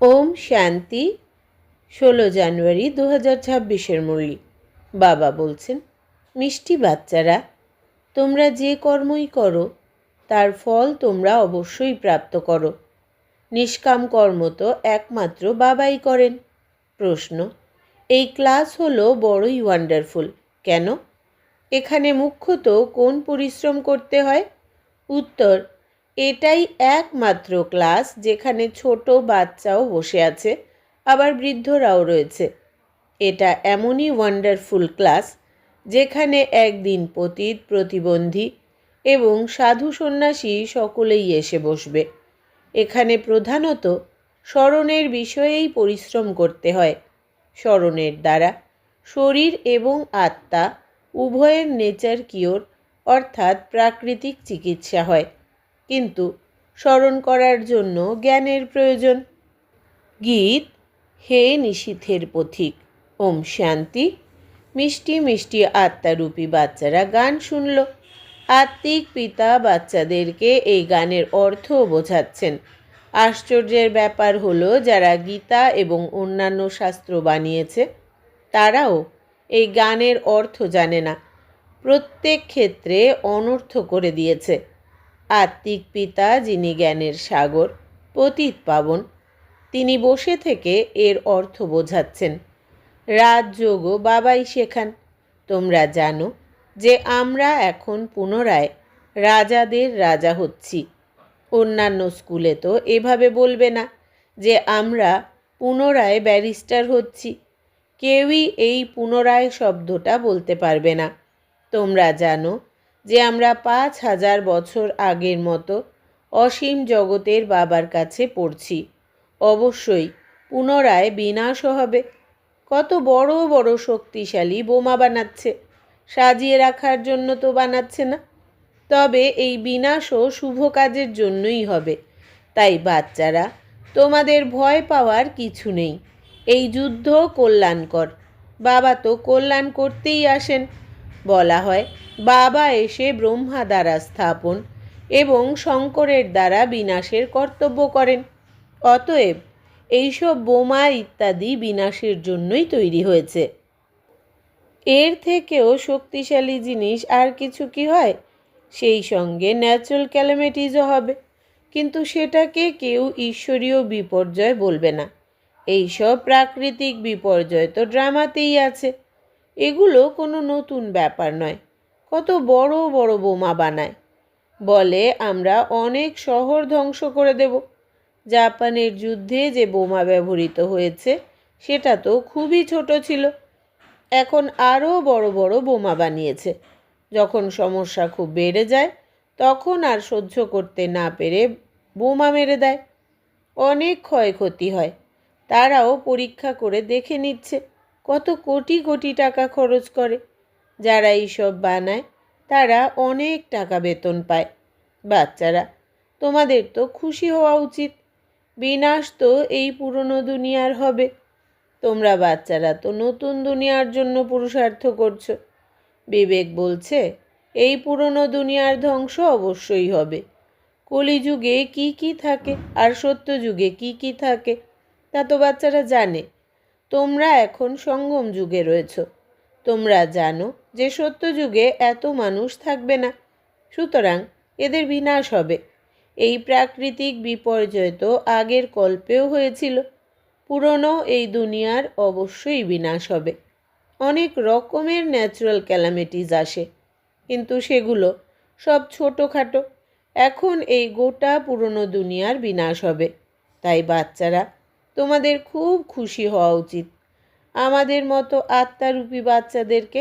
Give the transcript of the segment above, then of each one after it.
ওম শান্তি, ষোলো জানুয়ারি দু হাজার ছাব্বিশের মুরলি। বাবা বলছেন, মিষ্টি বাচ্চারা, তোমরা যে কর্মই করো, তার ফল তোমরা অবশ্যই প্রাপ্ত করো। নিষ্কাম কর্ম তো একমাত্র বাবাই করেন। প্রশ্ন, এই ক্লাস হলো বড়ই ওয়ান্ডারফুল কেন? এখানে মুখ্যত কোন পরিশ্রম করতে হয়? উত্তর এটাই একমাত্র ক্লাস যেখানে ছোট বাচ্চাও বসে আছে, আবার বৃদ্ধরাও রয়েছে। এটা এমনই ওয়ান্ডারফুল ক্লাস যেখানে একদিন পতীত, প্রতিবন্ধী এবং সাধু সন্ন্যাসী সকলেই এসে বসবে। এখানে প্রধানত স্মরণের বিষয়েই পরিশ্রম করতে হয়। স্মরণের দ্বারা শরীর এবং আত্মা উভয়ের নেচার কিওর অর্থাৎ প্রাকৃতিক চিকিৎসা হয়। কিন্তু স্মরণ করার জন্য জ্ঞানের প্রয়োজন। গীত হে নিশীথের পথিক, ওম শান্তি। মিষ্টি মিষ্টি আত্মারূপী বাচ্চারা গান শুনল। আত্মিক পিতা বাচ্চাদেরকে এই গানের অর্থ বোঝাচ্ছেন। আশ্চর্যের ব্যাপার হলো, যারা গীতা এবং অন্যান্য শাস্ত্র বানিয়েছে, তারাও এই গানের অর্থ জানে না। প্রত্যেক ক্ষেত্রে অনর্থ করে দিয়েছে। আত্মিক পিতা যিনি জ্ঞানের সাগর, পতিত পাবন, তিনি বসে থেকে এর অর্থ বোঝাচ্ছেন রাজযোগও বাবাই শেখান তোমরা জানো যে আমরা এখন পুনরায় রাজাদের রাজা হচ্ছি। অন্যান্য স্কুলে তো এভাবে বলবে না যে আমরা পুনরায় ব্যারিস্টার হচ্ছি। কেউই এই পুনরায় শব্দটা বলতে পারবে না। তোমরা জানো যে আমরা পাঁচ হাজার বছর আগের মতো অসীম জগতের বাবার কাছে পড়ছি। অবশ্যই পুনরায় বিনাশও হবে। কত বড় বড় শক্তিশালী বোমা বানাচ্ছে। সাজিয়ে রাখার জন্য তো বানাচ্ছে না। তবে এই বিনাশও শুভ কাজের জন্যই হবে। তাই বাচ্চারা, তোমাদের ভয় পাওয়ার কিছু নেই। এই যুদ্ধ কল্যাণকর। বাবা তো কল্যাণ করতেই আসেন। বলা হয়, বাবা এসে ব্রহ্মা দ্বারা স্থাপন এবং শঙ্করের দ্বারা বিনাশের কর্তব্য করেন। অতএব এইসব বোমা ইত্যাদি বিনাশের জন্যই তৈরি হয়েছে। এর থেকেও শক্তিশালী জিনিস আর কিছু কি হয়? সেই সঙ্গে ন্যাচারাল ক্যালামিটিসও হবে। কিন্তু সেটাকে কেউ ঈশ্বরীয় বিপর্যয় বলবে না। এইসব প্রাকৃতিক বিপর্যয় তো ড্রামাতেই আছে। এগুলো কোনো নতুন ব্যাপার নয়। কত বড় বড় বোমা বানায়। বলে আমরা অনেক শহর ধ্বংস করে দেব। জাপানের যুদ্ধে যে বোমা ব্যবহৃত হয়েছে, সেটা তো খুবই ছোট ছিল। এখন আরও বড় বড় বোমা বানিয়েছে। যখন সমস্যা খুব বেড়ে যায়, তখন আর সহ্য করতে না পেরে বোমা মেরে দেয়। অনেক ক্ষয়ক্ষতি হয়। তারাও পরীক্ষা করে দেখে নিচ্ছে। কত কোটি কোটি টাকা খরচ করে। যারা এইসব বানায়, তারা অনেক টাকা বেতন পায়। বাচ্চারা, তোমাদের তো খুশি হওয়া উচিত। বিনাশ তো এই পুরনো দুনিয়ার হবে। তোমরা বাচ্চারা তো নতুন দুনিয়ার জন্য পুরুষার্থ করছ। বিবেক বলছে, এই পুরনো দুনিয়ার ধ্বংস অবশ্যই হবে। কলিযুগে কি কি থাকে আর সত্য যুগে কি কি থাকে, তা তো বাচ্চারা জানে। তোমরা এখন সঙ্গম যুগে রয়েছ। তোমরা জানো যে সত্য যুগে এত মানুষ থাকবে না। সুতরাং এদের বিনাশ হবে। এই প্রাকৃতিক বিপর্যয় তো আগের কল্পেও হয়েছিল। পুরনো এই দুনিয়ার অবশ্যই বিনাশ হবে। অনেক রকমের ন্যাচারাল ক্যালামিটিস আসে। কিন্তু সেগুলো সব ছোটোখাটো। এখন এই গোটা পুরনো দুনিয়ার বিনাশ হবে। তাই বাচ্চারা তোমাদের খুব খুশি হওয়া উচিত। আমাদের মতো আত্মারূপী বাচ্চাদেরকে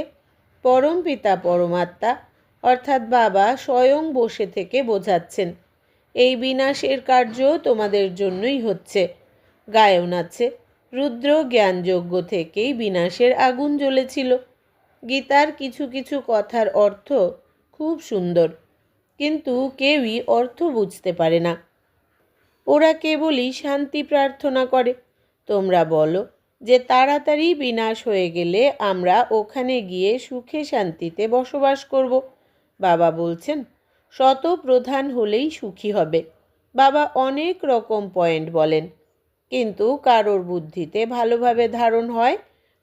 পরম পিতা পরমাত্মা অর্থাৎ বাবা স্বয়ং বসে থেকে বোঝাচ্ছেন। এই বিনাশের কার্য তোমাদের জন্যই হচ্ছে। গায়ন আছে। রুদ্র জ্ঞানযজ্ঞ থেকেই বিনাশের আগুন জ্বলেছিল। গীতার কিছু কিছু কথার অর্থ খুব সুন্দর, কিন্তু কেউই অর্থ বুঝতে পারে না। ওরা কেবলই শান্তি প্রার্থনা করে। তোমরা বলো যে তাড়াতাড়ি বিনাশ হয়ে গেলে আমরা ওখানে গিয়ে সুখে শান্তিতে বসবাস করব। বাবা বলছেন, শত প্রধান হলেই সুখী হবে। বাবা অনেক রকম পয়েন্ট বলেন। কিন্তু কারোর বুদ্ধিতে ভালোভাবে ধারণ হয়,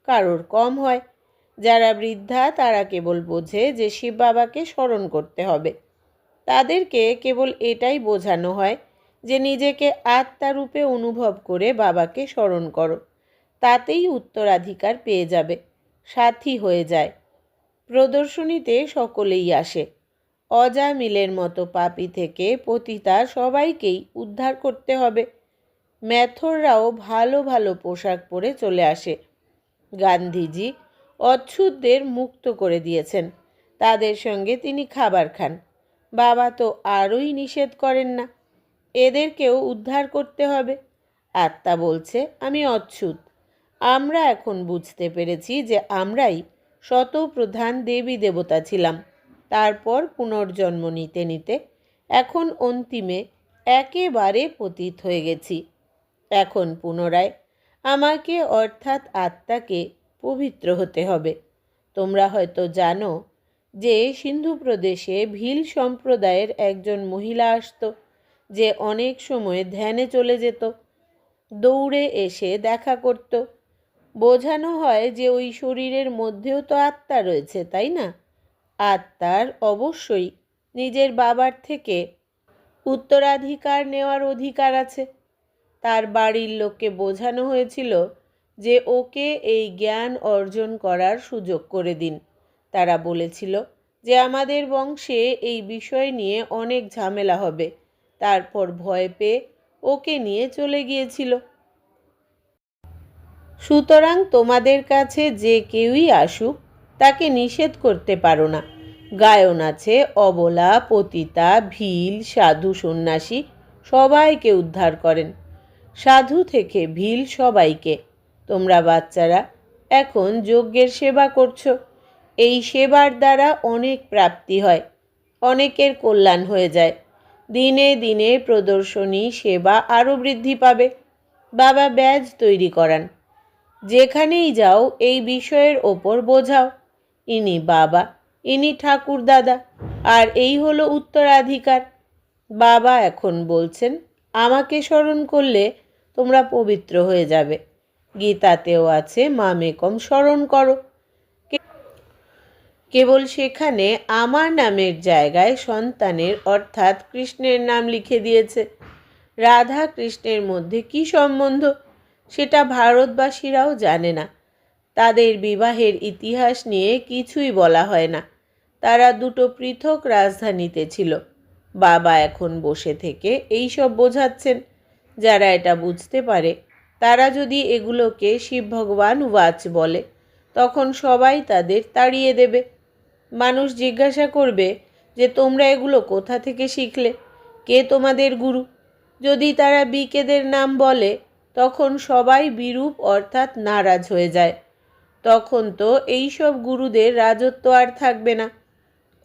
কারোর কম হয়। যারা বৃদ্ধা, তারা কেবল বোঝে যে শিব বাবাকে স্মরণ করতে হবে। তাদেরকে কেবল এটাই বোঝানো হয় যে নিজেকে আত্মারূপে অনুভব করে বাবাকে স্মরণ করো। তাতেই উত্তরাধিকার পেয়ে যাবে, সাথী হয়ে যায়। প্রদর্শনীতে সকলেই আসে। অজা মিলের মতো পাপি থেকে পতিতা সবাইকেই উদ্ধার করতে হবে। ম্যাথররাও ভালো ভালো পোশাক পরে চলে আসে। গান্ধীজি অচ্ছুতদের মুক্ত করে দিয়েছেন। তাদের সঙ্গে তিনি খাবার খান। বাবা তো আরই নিষেধ করেন না। এদেরকেও উদ্ধার করতে হবে। আত্মা বলছে, আমি অচ্ছুত আমরা এখন বুঝতে পেরেছি যে আমরাই শত প্রধান দেবী দেবতা ছিলাম। তারপর পুনর্জন্ম নিতে নিতে এখন অন্তিমে একেবারে পতিত হয়ে গেছি। এখন পুনরায় আমাকে অর্থাৎ আত্মাকে পবিত্র হতে হবে। তোমরা হয়তো জানো যে সিন্ধু প্রদেশে ভিল সম্প্রদায়ের একজন মহিলা আসতো। যে অনেক সময় ধ্যানে চলে যেত, দৌড়ে এসে দেখা করত। বোঝানো হয় যে ওই শরীরের মধ্যেও তো আত্মা রয়েছে, তাই না? আত্মার অবশ্যই নিজের বাবার থেকে উত্তরাধিকার নেওয়ার অধিকার আছে। তার বাড়ির লোককে বোঝানো হয়েছিল যে ওকে এই জ্ঞান অর্জন করার সুযোগ করে দিন। তারা বলেছিল যে আমাদের বংশে এই বিষয় নিয়ে অনেক ঝামেলা হবে। তারপর ভয় পেয়ে ওকে নিয়ে চলে গিয়েছিল। সুতরাং তোমাদের কাছে যে কেউই আসুক, তাকে নিষেধ করতে পারো না। গায়ন আছে, অবলা, পতিতা, ভিল, সাধু, সন্ন্যাসী, সবাইকে উদ্ধার করেন। সাধু থেকে ভিল সবাইকে। তোমরা বাচ্চারা, এখন যজ্ঞের সেবা করছ। এই সেবার দ্বারা অনেক প্রাপ্তি হয়, অনেকের কল্যাণ হয়ে যায়। দিনে দিনে প্রদর্শনী, সেবা আরও বৃদ্ধি পাবে। বাবা ব্যাজ তৈরি করান। যেখানেই যাও, এই বিষয়ের ওপর বোঝাও। ইনি বাবা, ইনি ঠাকুর দাদা, আর এই হলো উত্তরাধিকার। বাবা এখন বলছেন, আমাকে স্মরণ করলে তোমরা পবিত্র হয়ে যাবে। গীতাতেও আছে মামেকম স্মরণ করো। কেবল সেখানে আমার নামের জায়গায় সন্তানের, অর্থাৎ কৃষ্ণের নাম লিখে দিয়েছে। রাধা কৃষ্ণের মধ্যে কি সম্বন্ধ? সেটা ভারতবাসীরাও জানে না। তাদের বিবাহের ইতিহাস নিয়ে কিছুই বলা হয় না। তারা দুটো পৃথক রাজধানীতে ছিল। বাবা এখন বসে থেকে এই সব বোঝাচ্ছেন। যারা এটা বুঝতে পারে, তারা যদি এগুলোকে শিব ভগবান ওয়াচ বলে, তখন সবাই তাদের তাড়িয়ে দেবে। মানুষ জিজ্ঞাসা করবে যে, তোমরা এগুলো কোথা থেকে শিখলে? কে তোমাদের গুরু? যদি তারা বিকেদের নাম বলে, তখন সবাই বিরূপ অর্থাৎ নারাজ হয়ে যায়। তখন তো এই সব গুরুদের রাজত্ব আর থাকবে না।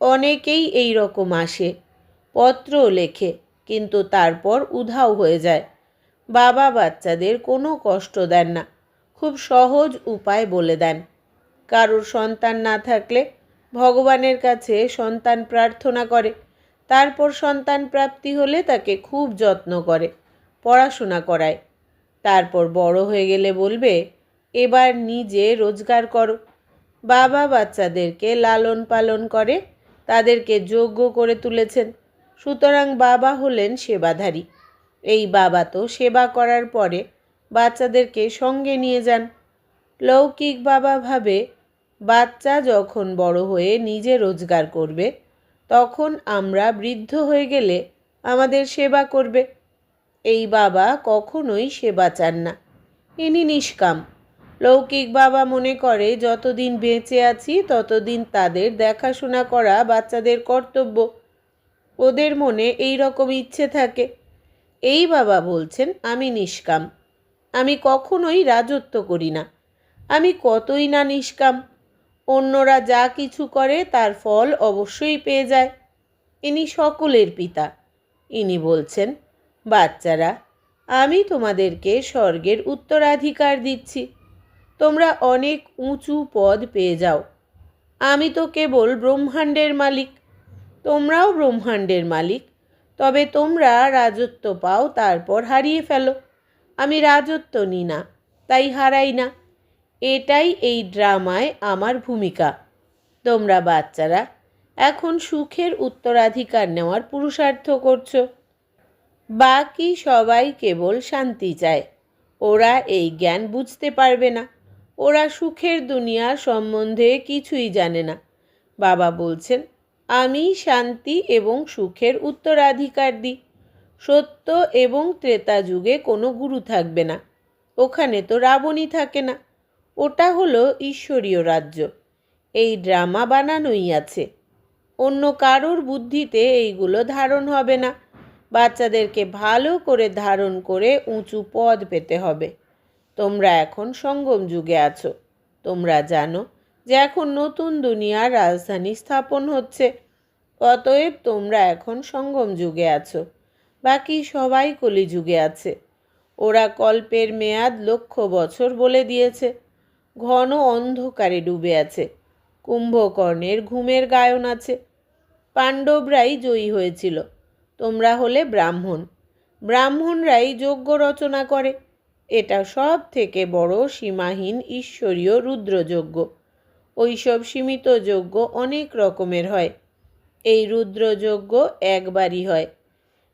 অনেকেই এই রকম আসে পত্র লেখে, কিন্তু তারপর উধাও হয়ে যায়। বাবা বাচ্চাদের কোনো কষ্ট দেন না, খুব সহজ উপায় বলে দেন। কারোর সন্তান না থাকলে ভগবানের কাছে সন্তান প্রার্থনা করে। তারপর সন্তান প্রাপ্তি হলে তাকে খুব যত্ন করে, পড়াশোনা করায়। তারপর বড় হয়ে গেলে বলবে, এবার নিজে রোজগার করো। বাবা বাচ্চাদেরকে লালন পালন করে, তাদেরকে যোগ্য করে তুলেছেন। সুতরাং বাবা হলেন সেবাধারী। এই বাবা তো সেবা করার পরে বাচ্চাদেরকে সঙ্গে নিয়ে যান। লৌকিক বাবা ভাবে বাচ্চা যখন বড় হয়ে নিজে রোজগার করবে, তখন আমরা বৃদ্ধ হয়ে গেলে আমাদের সেবা করবে। এই বাবা কখনোই সেবা চান না। ইনি নিষ্কাম। লৌকিক বাবা মনে করে, যতদিন বেঁচে আছি, ততদিন তাদের দেখাশোনা করা বাচ্চাদের কর্তব্য। ওদের মনে এই রকম ইচ্ছে থাকে। এই বাবা বলছেন, আমি নিষ্কাম। আমি কখনোই রাজত্ব করি না। আমি কতই না নিষ্কাম। অন্যরা যা কিছু করে তার ফল অবশ্যই পেয়ে যায়। ইনি সকলের পিতা। ইনি বলছেন, বাচ্চারা, আমি তোমাদেরকে স্বর্গের উত্তরাধিকার দিচ্ছি। তোমরা অনেক উঁচু পদ পেয়ে যাও। আমি তো কেবল ব্রহ্মাণ্ডের মালিক। তোমরাও ব্রহ্মাণ্ডের মালিক। তবে তোমরা রাজত্ব পাও, তারপর হারিয়ে ফেলো। আমি রাজত্ব নিই না, তাই হারাই না। এটাই এই ড্রামায় আমার ভূমিকা। তোমরা বাচ্চারা, এখন সুখের উত্তরাধিকার নেওয়ার পুরুষার্থ করছ। বাকি সবাই কেবল শান্তি চায়। ওরা এই জ্ঞান বুঝতে পারবে না। ওরা সুখের দুনিয়া সম্বন্ধে কিছুই জানে না। বাবা বলছেন, আমি শান্তি এবং সুখের উত্তরাধিকার দিই। সত্য এবং ত্রেতা যুগে কোনো গুরু থাকবে না। ওখানে তো রাবণই থাকে না। ওটা হলো ঈশ্বরীয় রাজ্য। এই ড্রামা বানানোই আছে। অন্য কারোর বুদ্ধিতে এইগুলো ধারণ হবে না। বাচ্চাদেরকে ভালো করে ধারণ করে উঁচু পদ পেতে হবে। তোমরা এখন সঙ্গম যুগে আছো। তোমরা জানো যে এখন নতুন দুনিয়ার রাজধানী স্থাপন হচ্ছে। অতএব তোমরা এখন সঙ্গম যুগে আছো। বাকি সবাই কলি যুগে আছে। ওরা কল্পের মেয়াদ লক্ষ বছর বলে দিয়েছে। ঘন অন্ধকারে ডুবে আছে। কুম্ভকর্ণের ঘুমের গায়ন আছে। পাণ্ডবরাই জয়ী হয়েছিল। তোমরা হলে ব্রাহ্মণ। ব্রাহ্মণরাই যজ্ঞ রচনা করে। এটা সব থেকে বড় সীমাহীন ঈশ্বরীয় রুদ্রযজ্ঞ। ওইসব সীমিত যজ্ঞ অনেক রকমের হয়। এই রুদ্রযজ্ঞ একবারই হয়।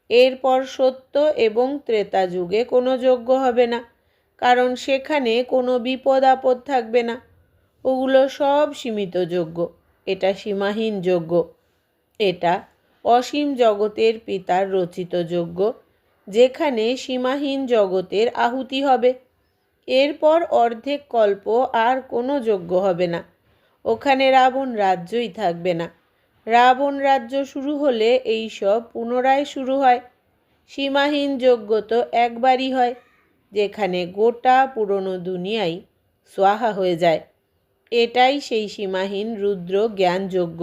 এরপর সত্য এবং ত্রেতা যুগে কোনো যজ্ঞ হবে না। কারণ সেখানে কোনো বিপদ আপদ থাকবে না। ওগুলো সব সীমিত যজ্ঞ এটা সীমাহীন যজ্ঞ এটা অসীম জগতের পিতার রচিত যজ্ঞ যেখানে সীমাহীন জগতের আহুতি হবে। এরপর অর্ধেক কল্প আর কোনো যজ্ঞ হবে না। ওখানে রাবণ রাজ্যই থাকবে না। রাবণ রাজ্য শুরু হলে এই সব পুনরায় শুরু হয়। সীমাহীন যজ্ঞ তো একবারই হয়। যেখানে গোটা পুরনো দুনিয়াই সোয়াহা হয়ে যায়। এটাই সেই সীমাহীন রুদ্র জ্ঞানযোগ্য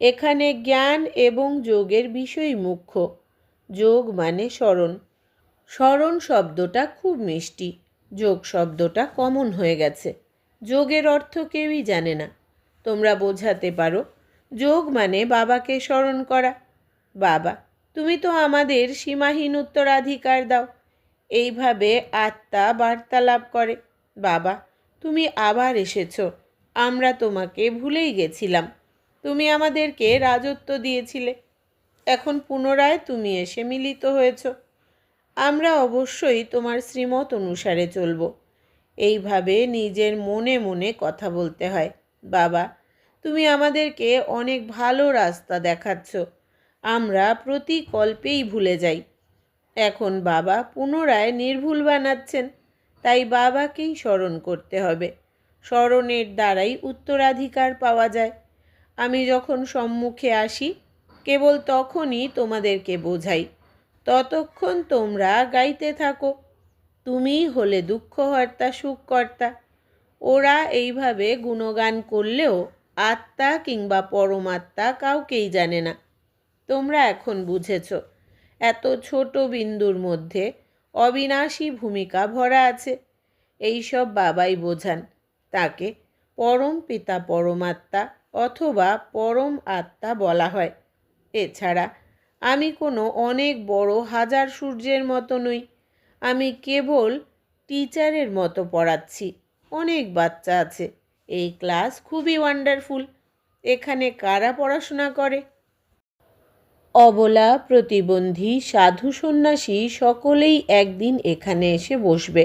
এখানে জ্ঞান এবং যোগের বিষয় মুখ্য। যোগ মানে স্মরণ। স্মরণ শব্দটা খুব মিষ্টি। যোগ শব্দটা কমন হয়ে গেছে। যোগের অর্থ কেউই জানে না। তোমরা বোঝাতে পারো, যোগ মানে বাবাকে স্মরণ করা। বাবা, তুমি তো আমাদের সীমাহীন উত্তরাধিকার দাও। এইভাবে আত্মা বার্তালাপ করে, বাবা, তুমি আবার এসেছ। আমরা তোমাকে ভুলেই গেছিলাম। তুমি আমাদেরকে রাজত্ব দিয়েছিলে। এখন পুনরায় তুমি এসে মিলিত হয়েছ। আমরা অবশ্যই তোমার শ্রীমত অনুসারে চলব। এইভাবে নিজের মনে মনে কথা বলতে হয়। বাবা, তুমি আমাদেরকে অনেক ভালো রাস্তা দেখাচ্ছ। আমরা প্রতি কল্পেই ভুলে যাই। এখন বাবা পুনরায় নির্ভুল বানাচ্ছেন, তাই বাবাকেই স্মরণ করতে হবে। স্মরণের দ্বারাই উত্তরাধিকার পাওয়া যায়। আমি যখন সম্মুখে আসি, কেবল তখনই তোমাদেরকে বোঝাই। ততক্ষণ তোমরা গাইতে থাকো। তুমিই হলে দুঃখহর্তা সুখকর্তা। ওরা এইভাবে গুণগান করলেও আত্মা কিংবা পরমাত্মা কাউকেই জানে না। তোমরা এখন বুঝেছ। এত ছোট বিন্দুর মধ্যে অবিনাশী ভূমিকা ভরা আছে। এইসব বাবাই বোঝান, তাকে পরম পিতা, পরমাত্মা অথবা পরম আত্মা বলা হয়। এছাড়া আমি কোনো অনেক বড় হাজার সূর্যের মতো নই, আমি কেবল টিচারের মতো পড়াচ্ছি। অনেক বাচ্চা আছে, এই ক্লাস খুবই ওয়ান্ডারফুল এখানে কারা পড়াশোনা করে? অবলা, প্রতিবন্ধী, সাধু সন্ন্যাসী সকলেই একদিন এখানে এসে বসবে।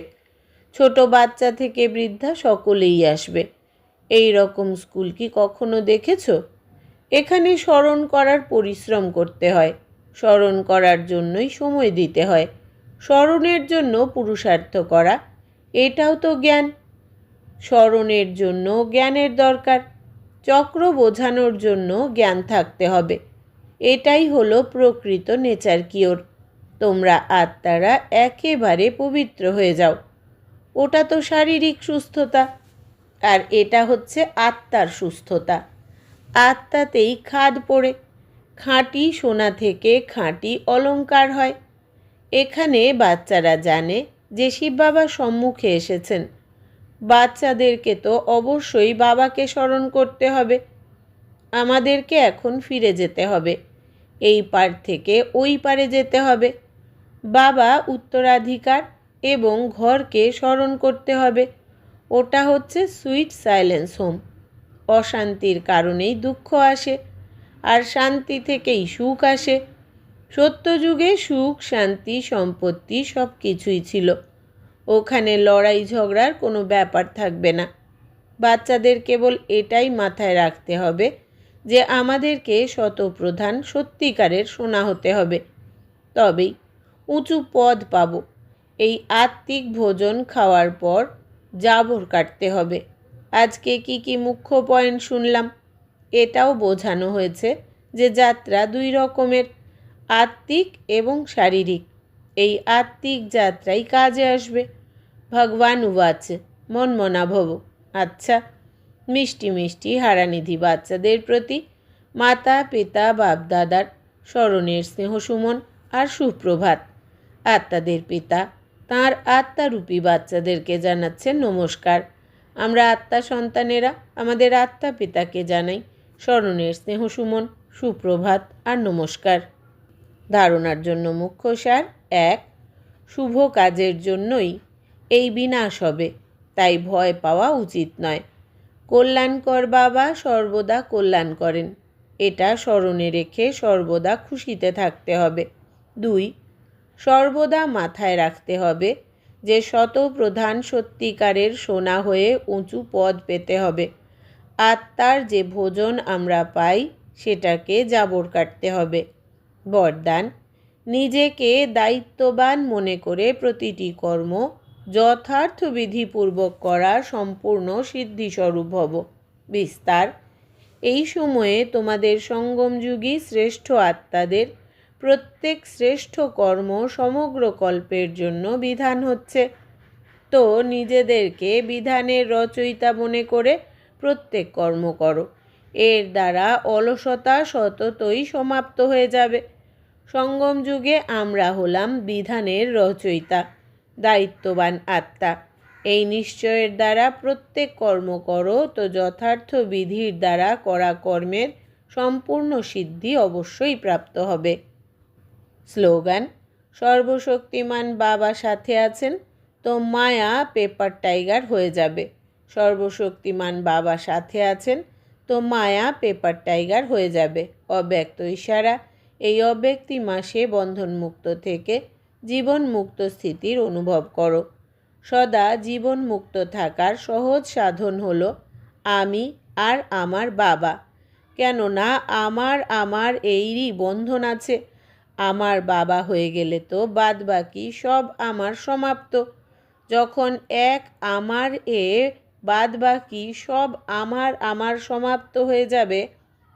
ছোট বাচ্চা থেকে বৃদ্ধা সকলেই আসবে। এই রকম স্কুল কি কখনো দেখেছ? এখানে স্মরণ করার পরিশ্রম করতে হয়। স্মরণ করার জন্যই সময় দিতে হয়। স্মরণের জন্য পুরুষার্থ করা, এটাও তো জ্ঞান। স্মরণের জন্য জ্ঞানের দরকার। চক্র বোঝানোর জন্য জ্ঞান থাকতে হবে। এটাই হলো প্রকৃত নেচার কিওর তোমরা আত্মারা একেবারে পবিত্র হয়ে যাও। ওটা তো শারীরিক সুস্থতা, আর এটা হচ্ছে আত্মার সুস্থতা। আত্মাতেই খাদ পড়ে, খাঁটি সোনা থেকে খাঁটি অলঙ্কার হয়। এখানে বাচ্চারা জানে যে শিব বাবা সম্মুখে এসেছেন। বাচ্চাদেরকে তো অবশ্যই বাবাকে স্মরণ করতে হবে। আমাদেরকে এখন ফিরে যেতে হবে। এই পার থেকে ওই পারে যেতে হবে। বাবা উত্তরাধিকার এবং ঘরকে স্মরণ করতে হবে। ওটা হচ্ছে সুইট সাইলেন্স হোম। অশান্তির কারণেই দুঃখ আসে আর শান্তি থেকেই সুখ আসে। সত্যযুগে সুখ, শান্তি, সম্পত্তি সব কিছুই ছিল। ওখানে লড়াই ঝগড়ার কোনো ব্যাপার থাকবে না। বাচ্চাদের কেবল এটাই মাথায় রাখতে হবে যে আমাদেরকে শতপ্রধান সত্যিকারের শোনা হতে হবে। তবেই উঁচু পদ পাব। এই আত্মিক ভোজন খাওয়ার পর জাবর কাটতে হবে। আজকে কি কি মুখ্য পয়েন্ট শুনলাম? এটাও বোঝানো হয়েছে যে যাত্রা দুই রকমের, আত্মিক এবং শারীরিক। এই আত্মিক যাত্রাই কাজে আসবে। ভগবান উবাচ মনমনা ভব আচ্ছা মিষ্টি মিষ্টি হারানিধি বাচ্চাদের প্রতি মাতা, পিতা, বাপদাদার স্মরণের স্নেহ সুমন আর সুপ্রভাত। আত্মাদের পিতা, তাঁর আত্মারূপী বাচ্চাদেরকে জানাচ্ছেন নমস্কার। আমরা আত্মা সন্তানেরা, আমাদের আত্মা পিতাকে জানাই স্মরণের স্নেহ সুমন, সুপ্রভাত আর নমস্কার। ধারণার জন্য মুখ্য সার এক, শুভ কাজের জন্যই এই বিনাশ হবে, তাই ভয় পাওয়া উচিত নয়। কল্যাণকর বাবা সর্বদা কল্যাণ করেন। এটা স্মরণে রেখে সর্বদা খুশিতে থাকতে হবে। দুই, সর্বদা মাথায় রাখতে হবে যে শতপ্রধান সত্যিকারের সোনা হয়ে উঁচু পদ পেতে হবে। আত্মার যে ভোজন আমরা পাই, সেটাকে জাবর কাটতে হবে। বরদান, নিজেকে দায়িত্ববান মনে করে প্রতিটি কর্ম যথার্থ বিধিপূর্বক করা সম্পূর্ণ সিদ্ধিস্বরূপ হব। বিস্তার, এই সময়ে তোমাদের সঙ্গমযুগী শ্রেষ্ঠ আত্মাদের প্রত্যেক শ্রেষ্ঠ কর্ম সমগ্র কল্পের জন্য বিধান হচ্ছে। তো নিজেদেরকে বিধানের রচয়িতা মনে করে প্রত্যেক কর্ম করো। এর দ্বারা অলসতা সততই সমাপ্ত হয়ে যাবে। সঙ্গম যুগে আমরা হলাম বিধানের রচয়িতা। দায়িত্ববান আত্মা। এই নিশ্চয়ের দ্বারা প্রত্যেক কর্ম করো, তো যথার্থ বিধির দ্বারা করা কর্মের সম্পূর্ণ সিদ্ধি অবশ্যই প্রাপ্ত হবে। স্লোগান, সর্বশক্তিমান বাবা সাথে আছেন, তো মায়া পেপার টাইগার হয়ে যাবে। সর্বশক্তিমান বাবা সাথে আছেন, তো মায়া পেপার টাইগার হয়ে যাবে। অব্যক্ত ইশারা, এই অব্যক্তি মাসে বন্ধনমুক্ত থেকে জীবনমুক্ত স্থিতির অনুভব করো। সদা জীবনমুক্ত থাকার সহজ সাধন হলো আমি আর আমার বাবা। কেননা আমার আমার এইরই বন্ধন আছে। আমার বাবা হয়ে গেলে তো বাদ বাকি সব আমার সমাপ্ত। যখন এক আমার এ বাদ বাকি সব আমার আমার সমাপ্ত হয়ে যাবে,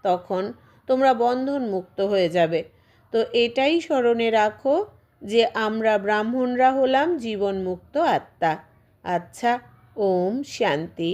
তখন তোমরা বন্ধন মুক্ত হয়ে যাবে। তো এটাই স্মরণে রাখো যে আমরা ব্রাহ্মণরা হলাম জীবনমুক্ত আত্মা। আচ্ছা ওম শান্তি।